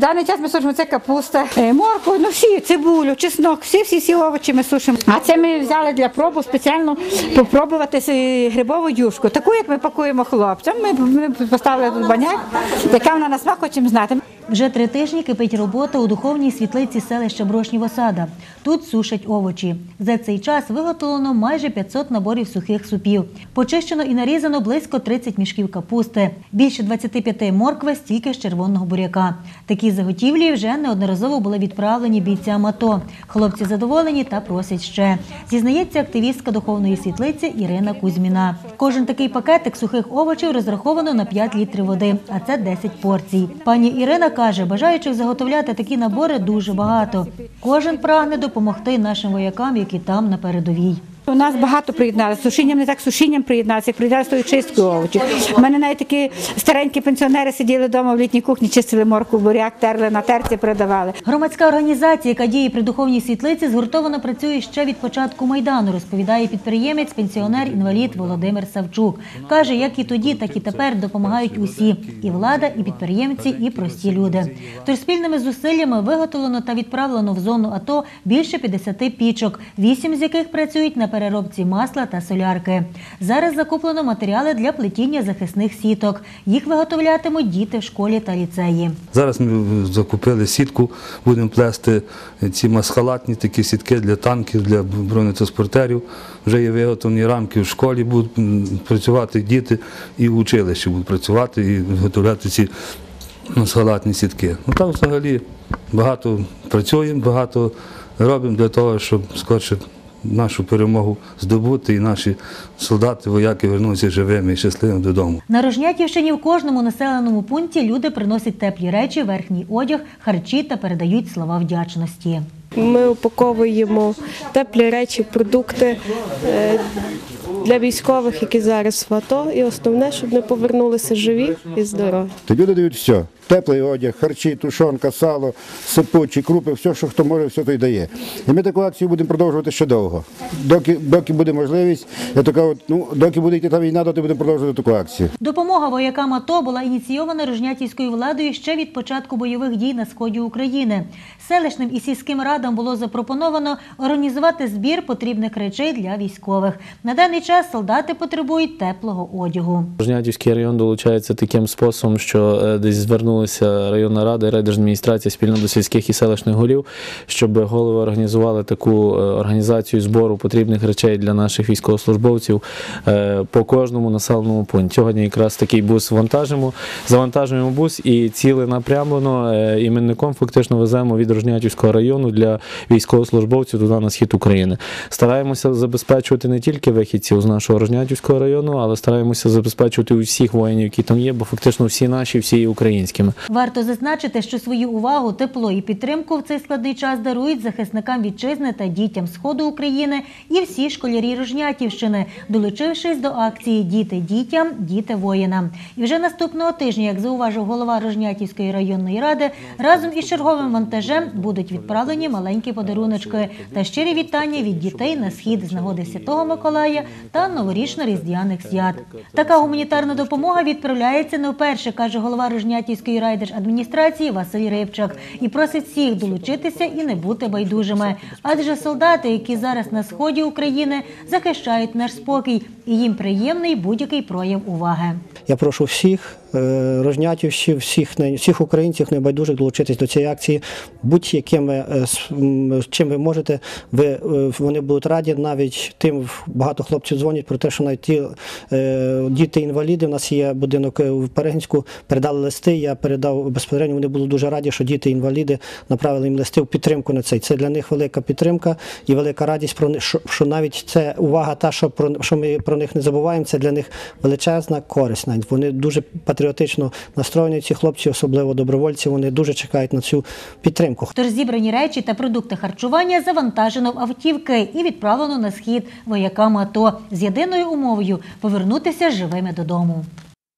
В даний час ми сушимо це капуста, е, моркву, ну всі, цибулю, чеснок, всі всі всі овочі ми сушимо. А це ми взяли для пробу спеціально попробувати грибову юшку. Таку, як ми пакуємо хлопцям. Ми, ми поставили тут баняк, яка вона на смак хочемо знати. Вже три тижні кипить робота у духовній світлиці селища Брошнів Осада. Тут сушать овочі. За цей час виготовлено майже 500 наборів сухих супів. Почищено і нарізано близько 30 мішків капусти, більше 25 моркви, стільки ж червоного буряка. Такі заготівлі вже неодноразово були відправлені бійцям АТО. Хлопці задоволені та просять ще. Зізнається активістка духовної світлиці Ірина Кузьміна. Кожен такий пакетик сухих овочів розраховано на 5 літрів води, а це 10 порцій. Пані Ірина каже, бажаючих заготовляти такі набори дуже багато. Кожен прагне допомогти нашим воякам, які там на передовій. У нас багато приєдналися. Сушінням не так сушінням приєдналися, як приєдналися тою чисткою овочів. У мене навіть такі старенькі пенсіонери сиділи вдома в літній кухні, чистили морку, буряк, терли на терці, передавали. Громадська організація, яка діє при духовній світлиці, згуртовано працює ще від початку майдану, розповідає підприємець, пенсіонер, інвалід Володимир Савчук. каже, як і тоді, так і тепер допомагають усі і влада, і підприємці, і прості люди. Тож спільними зусиллями виготовлено та відправлено в зону АТО більше 50 пічок, вісім з яких працюють на переробці масла та солярки. Зараз закуплено матеріали для плетіння захисних сіток. Їх виготовлятимуть діти в школі та ліцеї. Зараз ми закупили сітку, будемо плести ці масхалатні такі сітки для танків, для бронетранспортерів. Вже є виготовлені рамки в школі, будуть працювати діти і в училищі будуть працювати і виготовляти ці масхалатні сітки. Ну так взагалі багато працюємо, багато робимо для того, щоб скорше нашу перемогу здобути і наші солдати, вояки вернуться живими і щасливими додому. На Рожнятівщині в кожному населеному пункті люди приносять теплі речі, верхній одяг, харчі та передають слова вдячності. Ми упаковуємо теплі речі, продукти е, для військових, які зараз в АТО. І основне, щоб не повернулися живі і здорові. То люди дають все. Теплий одяг, харчі, тушонка, сало, сипучі, крупи, все, що хто може, все то й дає. І ми таку акцію будемо продовжувати ще довго. Доки, доки буде можливість, я така от, ну, доки буде йти та війна, доки будемо продовжувати таку акцію. Допомога воякам АТО була ініційована Рожнятівською владою ще від початку бойових дій на сході України. Селищним і сільським радам було запропоновано організувати збір потрібних речей для військових. На даний час солдати потребують теплого одягу. Жнятівський район долучається таким способом, що е, десь звернулася районна рада і райдержадміністрація спільно до сільських і селищних голів, щоб голови організували таку е, організацію збору потрібних речей для наших військовослужбовців е, по кожному населеному пункті. Сьогодні якраз такий бус вантажимо, завантажуємо бус і ціленапрямлено е, іменником фактично веземо від Рожнятівського району для військовослужбовців туди на схід України. Стараємося забезпечувати не тільки вихідців з нашого Рожнятівського району, але стараємося забезпечувати усіх воїнів, які там є, бо фактично всі наші, всі українськими. Варто зазначити, що свою увагу, тепло і підтримку в цей складний час дарують захисникам вітчизни та дітям сходу України і всі школярі Рожнятівщини, долучившись до акції Діти дітям, діти воїнам. І вже наступного тижня, як зауважив голова Рожнятівської районної ради, разом із черговим вантажем будуть відправлені маленькі подаруночки та щирі вітання від дітей на схід з нагоди Святого Миколая та новорічно-різдвяних свят. Така гуманітарна допомога відправляється не вперше, каже голова Рожнятівської райдержадміністрації Василь Рибчак, і просить всіх долучитися і не бути байдужими. Адже солдати, які зараз на сході України, захищають наш спокій, і їм приємний будь-який прояв уваги. Я прошу всіх е, рожнятівців, всіх, всіх українців небайдужих долучитись до цієї акції. Будь-якими е, чим ви можете, ви, е, вони будуть раді. Навіть тим багато хлопців дзвонять про те, що навіть ті діти-інваліди. У нас є будинок в Перегінську, передали листи. Я передав безпосередньо. Вони були дуже раді, що діти-інваліди направили їм листи в підтримку на цей. Це для них велика підтримка і велика радість про них, що, що навіть це увага, та що про що ми про них не забуваємо. Це для них величезна користь. Навіть вони дуже патріотично настроєні. Ці хлопці, особливо добровольці, вони дуже чекають на цю підтримку. Тож зібрані речі та продукти харчування завантажено в автівки і відправлено на схід воякам АТО з єдиною умовою повернутися живими додому.